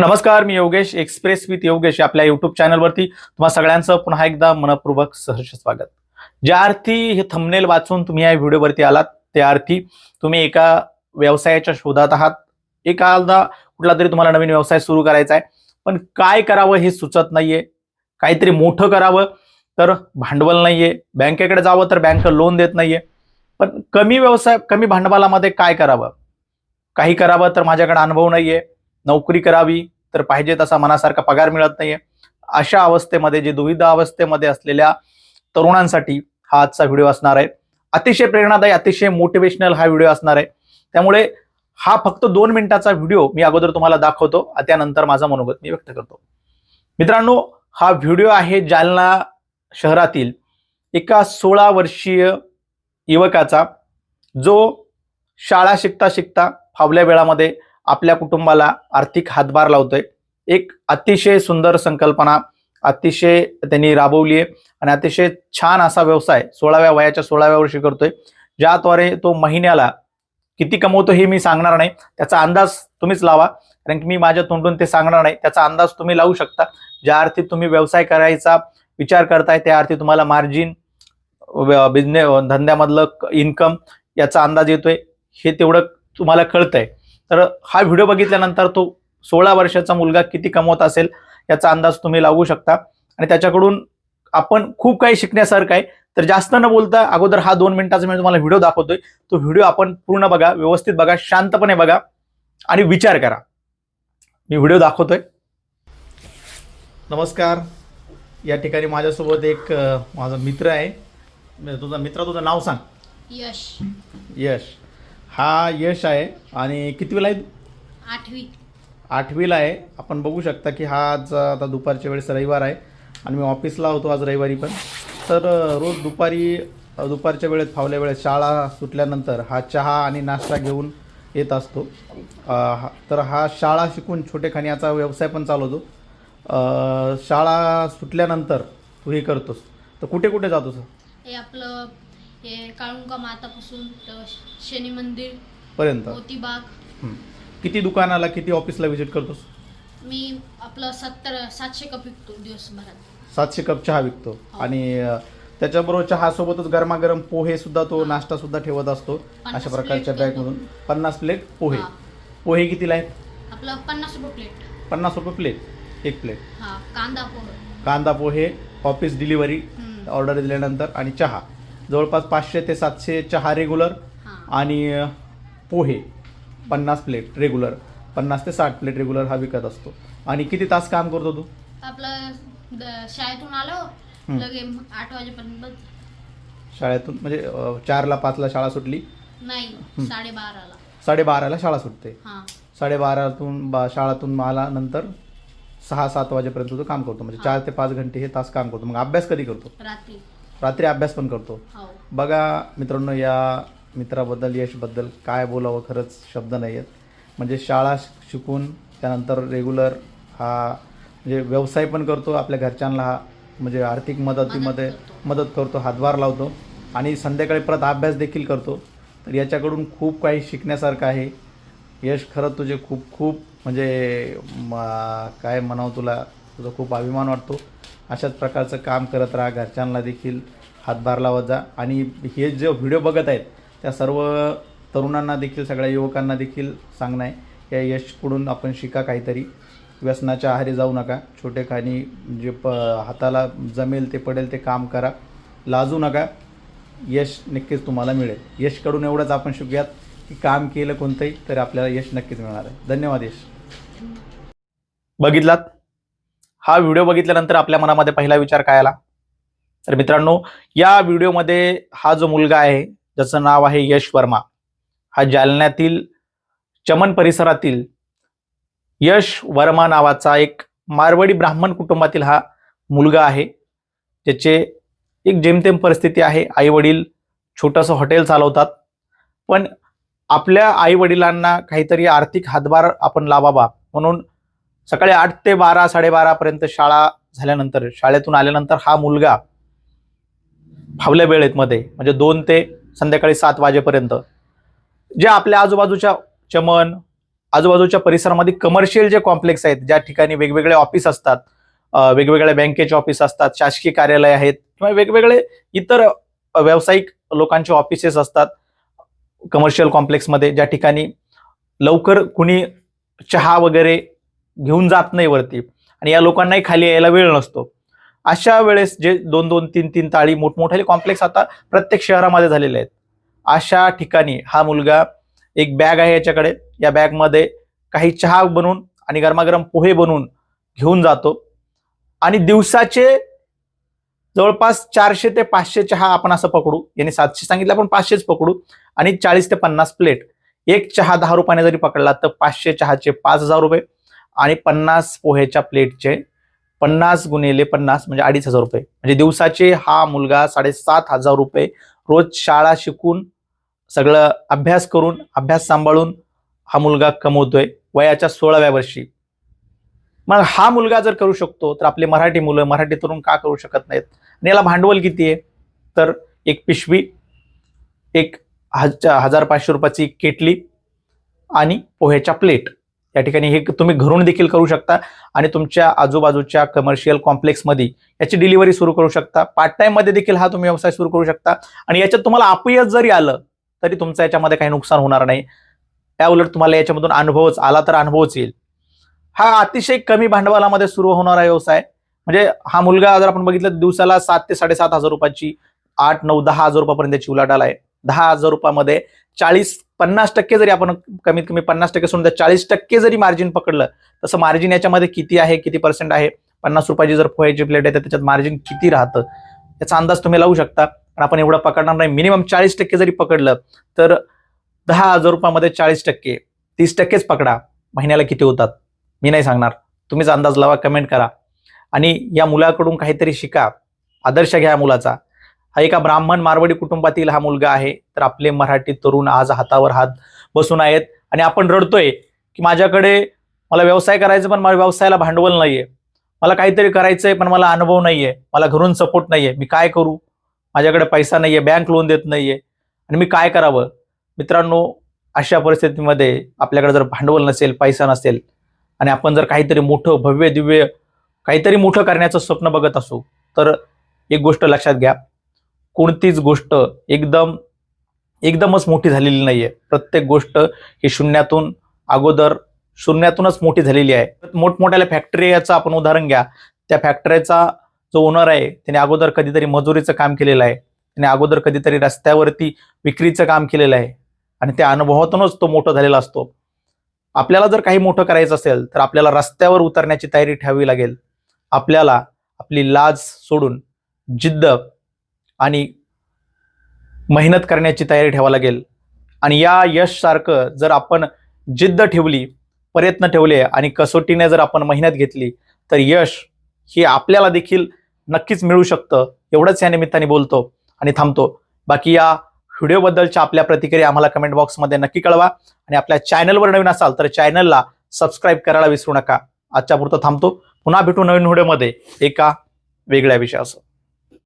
नमस्कार मी Yogesh express with Yogesh आपल्या युट्यूब चॅनलवरती तुम्हा सगळ्यांचं पुन्हा एकदा मनपूर्वक सहर्ष स्वागत. ज्या अर्थी हे थंबनेल वाचून तुम्ही या व्हिडिओवरती आलात त्या अर्थी तुम्ही एका व्यवसायाच्या शोधात आहात. एखादा कुठला तरी तुम्हाला नवीन व्यवसाय सुरू करायचा आहे. पण काय करावं हे सुचत नाहीये. काहीतरी मोठं करावं तर भांडवल नाहीये. बँकेकडे जावं तर बँक लोन देत नाहीये. पण कमी व्यवसाय कमी भांडवलामध्ये काय करावं? काही करावं तर माझ्याकडे अनुभव नाहीये. नोकरी करावी तर पाहिजे तसा मनासारखा पगार मिळत नाहीये. अशा अवस्थेमध्ये जे दुविधा अवस्थेमध्ये असलेल्या तरुणांसाठी हा आजचा व्हिडिओ असणार आहे. अतिशय प्रेरणादायी अतिशय मोटिवेशनल हा व्हिडिओ असणार आहे. त्यामुळे हा फक्त दोन मिनिटाचा व्हिडिओ मी अगोदर तुम्हाला दाखवतो. त्यानंतर माझा मनोगत मी व्यक्त करतो. मित्रांनो हा व्हिडिओ आहे जालना शहरातील एका सोळा वर्षीय युवकाचा जो शाळा शिकता शिकता फावल्या वेळामध्ये आपल्या कुटुंबाला आर्थिक हातभार लावतोय. एक अतिशय सुंदर संकल्पना अतिशय त्यांनी राबवली आहे आणि अतिशय छान असा व्यवसाय सोळाव्या वयाच्या सोळाव्या वर्षी करतोय. ज्याद्वारे तो महिन्याला किती कमवतो हे मी सांगणार नाही. त्याचा अंदाज तुम्हीच लावा. कारण की मी माझ्या तोंडून ते सांगणार नाही. त्याचा अंदाज तुम्ही लावू शकता. ज्या अर्थी तुम्ही व्यवसाय करायचा विचार करताय त्या अर्थी तुम्हाला मार्जिन बिझनेस धंद्यामधलं इन्कम याचा अंदाज येतोय. हे तेवढं तुम्हाला कळतंय. तर हा व्हिडिओ बघितल्यानंतर तो सोळा वर्षाचा मुलगा किती कमवत असेल याचा अंदाज तुम्ही लावू शकता. आणि त्याच्याकडून आपण खूप काही शिकण्यासारखं आहे. तर जास्त न बोलता अगोदर हा दोन मिनिटाचा मी तुम्हाला व्हिडिओ दाखवतोय. तो व्हिडिओ आपण पूर्ण बघा व्यवस्थित बघा शांतपणे बघा आणि विचार करा. मी व्हिडिओ दाखवतोय. नमस्कार. या ठिकाणी माझ्यासोबत एक माझा मित्र आहे. तुझा मित्र तुझं नाव सांग. यश. यश. हा यश आहे आणि कितवीला आहे? आठवी. आठवीला आहे. आपण बघू शकता की हा आज आता दुपारच्या वेळेस रविवार आहे आणि मी ऑफिसला होतो आज रविवारी पण. तर रोज दुपारी दुपारच्या वेळेत फावल्या वेळेत शाळा सुटल्यानंतर हा चहा आणि नाश्ता घेऊन येत असतो. तर हा शाळा शिकून छोटेखानी याचा व्यवसाय पण चालवतो. शाळा सुटल्यानंतर तू हे करतोस. तर कुठे कुठे जातोस? हे आपलं हे काळुंका मातापासून तर शनी मंदिर पर्यंत. मोतीबाग. हं. किती दुकानाला किती ऑफिसला व्हिजिट करतोस? मी आपलं सत्तर सातशे कप विकतो दिवसभरात. सातशे कप चहा विकतो. आणि अ, त्याच्याबरोबर चहासोबतच गरमागरम पोहे सुद्धा तो नाश्ता सुद्धा ठेवत असतो पन्नास अशा प्रकारच्या प्लेट बॅगमधून पन्नास प्लेट पोहे. हा. पोहे कितीला आहेत? आपलं पन्नास रुपये प्लेट. पन्नास रुपये प्लेट. एक प्लेट. हा कांदा पोहे. कांदा पोहे ऑफिस डिलिव्हरी. ऑर्डर दिल्यानंतर आणि चहा. जवळपास पाचशे ते सातशे चहा रेग्युलर आणि पोहे पन्नास प्लेट रेग्युलर पन्नास ते साठ प्लेट रेग्युलर हा विकत असतो. आणि किती तास काम करतो तू? आपलं द- शाळेतून आलो आठ वाजेपर्यंत बंद. शाळेतून म्हणजे अ, चारला पाचला शाळा सुटली? नाही साडेबाराला. साडेबाराला शाळा सुटते? हा. साडेबारातून बा शाळातून आला नंतर सहा सात वाजेपर्यंत तो काम करतो. म्हणजे. चार ते पाच घंटे हे तास काम करतो. मग अभ्यास कधी करतो? रात्री. रात्री अभ्यास पण करतो. हो. बघा मित्रांनो या मित्राबद्दल यशबद्दल काय बोलावं खरंच शब्द नाही आहेत म्हणजे शाळा शिकून त्यानंतर रेग्युलर हा म्हणजे व्यवसाय पण करतो आपल्या घरच्यांना हा म्हणजे आर्थिक मदतीमध्ये मदत करतो. हातभार लावतो आणि संध्याकाळी परत अभ्यास देखील करतो. तर याच्याकडून खूप काही शिकण्यासारखं आहे. यश खरं तुझे खूप खूप म्हणजे काय म्हणावं तुला? तुझा खूप अभिमान वाटतो. अशाच प्रकारचं काम करत राहा. घरच्यांना देखील हातभार लावत जा. आणि हे जे व्हिडिओ बघत आहेत त्या सर्व तरुणांना देखील सगळ्या युवकांना देखील सांगणं आहे. या यशकडून आपण शिका काहीतरी. व्यसनाच्या आहारी जाऊ नका. छोटे खाणी जे प हाताला जमेल ते पडेल ते काम करा. लाजू नका. यश नक्कीच तुम्हाला मिळेल. यशकडून एवढंच आपण शिकूयात की काम केलं कोणतंही तर आपल्याला यश नक्कीच मिळणार आहे. धन्यवाद यश. बघितलात? हा व्हिडिओ बघितल्यानंतर आपल्या मनामध्ये पहिला विचार काय आला? तर मित्रांनो या व्हिडिओमध्ये हा जो मुलगा आहे ज्याचं नाव आहे यश वर्मा हा जालन्यातील चमन परिसरातील यश वर्मा नावाचा एक मारवाडी ब्राह्मण कुटुंबातील हा मुलगा आहे. ज्याचे एक जेमतेम परिस्थिती आहे आई वडील छोटंसं हॉटेल चालवतात पण आपल्या आई वडिलांना काहीतरी आर्थिक हातभार आपण लावावा म्हणून सकाळी आठ ते बारा साडेबारापर्यंत शाळा झाल्यानंतर शाळेतून आल्यानंतर हा मुलगा फावल्या वेळेत मध्ये म्हणजे दोन ते संध्याकाळी सात वाजेपर्यंत जे आपल्या आजूबाजूच्या चमन आजूबाजूच्या परिसरामध्ये कमर्शियल जे कॉम्प्लेक्स आहेत ज्या ठिकाणी वेगवेगळे ऑफिस असतात वेगवेगळ्या बँकेचे ऑफिस असतात शासकीय कार्यालय आहेत किंवा वेगवेगळे इतर व्यावसायिक लोकांचे ऑफिसेस असतात कमर्शियल कॉम्प्लेक्समध्ये ज्या ठिकाणी लवकर कुणी चहा वगैरे घेऊन जात नाही वरती. आणि या लोकांनाही खाली यायला वेळ नसतो. अशा वेळेस जे दोन दोन तीन तीन ताळी मोठमोठाले कॉम्प्लेक्स आता प्रत्येक शहरामध्ये झालेले आहेत. अशा ठिकाणी हा मुलगा एक बॅग आहे याच्याकडे. या बॅगमध्ये काही चहा बनवून आणि गरमागरम पोहे बनवून घेऊन जातो. आणि दिवसाचे जवळपास चारशे ते पाचशे चहा आपण असं पकडू. यांनी सातशे सांगितलं आपण पाचशेच पकडू. आणि चाळीस ते पन्नास प्लेट. एक चहा दहा रुपयाने जरी पकडला तर पाचशे चहाचे पाच हजार रुपये. आणि पन्नास पोहेच्या प्लेटचे पन्नास गुणिले पन्नास म्हणजे अडीच हजार रुपये. म्हणजे दिवसाचे हा मुलगा साडेसात हजार रुपये रोज शाळा शिकून सगळं अभ्यास करून अभ्यास सांभाळून हा मुलगा कमवतोय वयाच्या सोळाव्या वर्षी. मग हा मुलगा जर करू शकतो तर आपले मराठी मुलं मराठी तरुण का करू शकत नाहीत? आणि याला भांडवल किती आहे? तर एक पिशवी एक हजार हजार पाचशे रुपयाची केटली आणि पोह्याच्या प्लेट. या ठिकाणी हे तुम्ही घरून देखील करू शकता आणि तुमच्या आजूबाजूच्या कमर्शियल कॉम्प्लेक्समध्ये याची डिलिव्हरी सुरू करू शकता. पार्ट टाइममध्ये देखील हा तुम्ही व्यवसाय सुरू करू शकता. आणि याच्यात तुम्हाला अपयश जरी आलं तरी तुमचं याच्यामध्ये काही नुकसान होणार नाही. त्या उलट तुम्हाला याच्यामधून अनुभवच आला तर अनुभवच येईल. हा अतिशय कमी भांडवलामध्ये सुरू होणारा व्यवसाय. म्हणजे हा मुलगा जर आपण बघितलं तर दिवसाला सात ते साडेसात हजार रुपयाची आठ नऊ दहा हजार रुपयापर्यंतची उलाढाल आहे. दहा हजार रुपयामध्ये चाळीस पन्नास टक्के जरी आपण कमीत कमी पन्नास टक्के सोडून चाळीस टक्के जरी मार्जिन पकडलं तसं मार्जिन याच्यामध्ये किती आहे किती पर्सेंट आहे? पन्नास रुपयाची जर पोह्याची प्लेट आहे तर त्याच्यात मार्जिन किती राहतं? याचा अंदाज तुम्ही लावू शकता. पण आपण एवढं पकडणार नाही. मिनिमम चाळीस टक्के जरी पकडलं तर दहा हजार रुपयामध्ये चाळीस टक्के तीस टक्केच पकडा. महिन्याला किती होतात? मी नाही सांगणार. तुम्हीच अंदाज लावा कमेंट करा. आणि या मुलाकडून काहीतरी शिका. आदर्श घ्या मुलाचा. हा एका ब्राह्मण मारवाडी कुटुंबातील हा मुलगा आहे. तर आपले मराठी तरुण आज हातावर हात बसून आहेत. आणि आपण रडतोय की माझ्याकडे मला व्यवसाय करायचा पण मला व्यवसायाला भांडवल नाहीये. मला काहीतरी करायचंय पण मला अनुभव नाहीये. मला घरून सपोर्ट नाहीये. मी काय करू? माझ्याकडे पैसा नाहीये. बँक लोन देत नाहीये. आणि मी काय करावं? मित्रांनो अशा परिस्थितीमध्ये आपल्याकडे जर भांडवल नसेल पैसा नसेल आणि आपण जर काहीतरी मोठं भव्य दिव्य काहीतरी मोठं करण्याचं स्वप्न बघत असू तर एक गोष्ट लक्षात घ्या. कोणतीच गोष्ट एकदम एकदमच मोठी झालेली नाहीये. प्रत्येक गोष्ट ही शून्यातून अगोदर शून्यातूनच मोठी झालेली आहे. मोठमोठ्या फॅक्टरीचं आपण उदाहरण घ्या. त्या फॅक्टरीचा जो ओनर आहे त्याने अगोदर कधीतरी मजुरीचं काम केलेलं आहे. त्याने अगोदर कधीतरी रस्त्यावरती विक्रीचं काम केलेलं आहे. आणि त्या अनुभवातूनच तो मोठा झालेला असतो. आपल्याला जर काही मोठं करायचं असेल तर आपल्याला रस्त्यावर उतरण्याची तयारी ठेवावी लागेल. आपल्याला आपली लाज सोडून जिद्द आणि मेहनत करण्याची तयारी ठेवावी लागेल. आणि या यश सारखं जर आपण जिद्द ठेवली प्रयत्न ठेवले आणि कसोटीने जर आपण मेहनत घेतली तर यश हे आपल्याला देखील नक्कीच मिळू शकतं. एवढंच या निमित्ताने बोलतो आणि थांबतो. बाकी या व्हिडिओबद्दलच्या आपल्या प्रतिक्रिया आम्हाला कमेंट बॉक्समध्ये नक्की कळवा. आणि आपल्या चॅनलवर नवीन असाल तर चॅनलला सबस्क्राईब करायला विसरू नका. आजच्या पुरतं थांबतो. पुन्हा भेटू नवीन व्हिडिओमध्ये. एका वेगळ्या विषयासह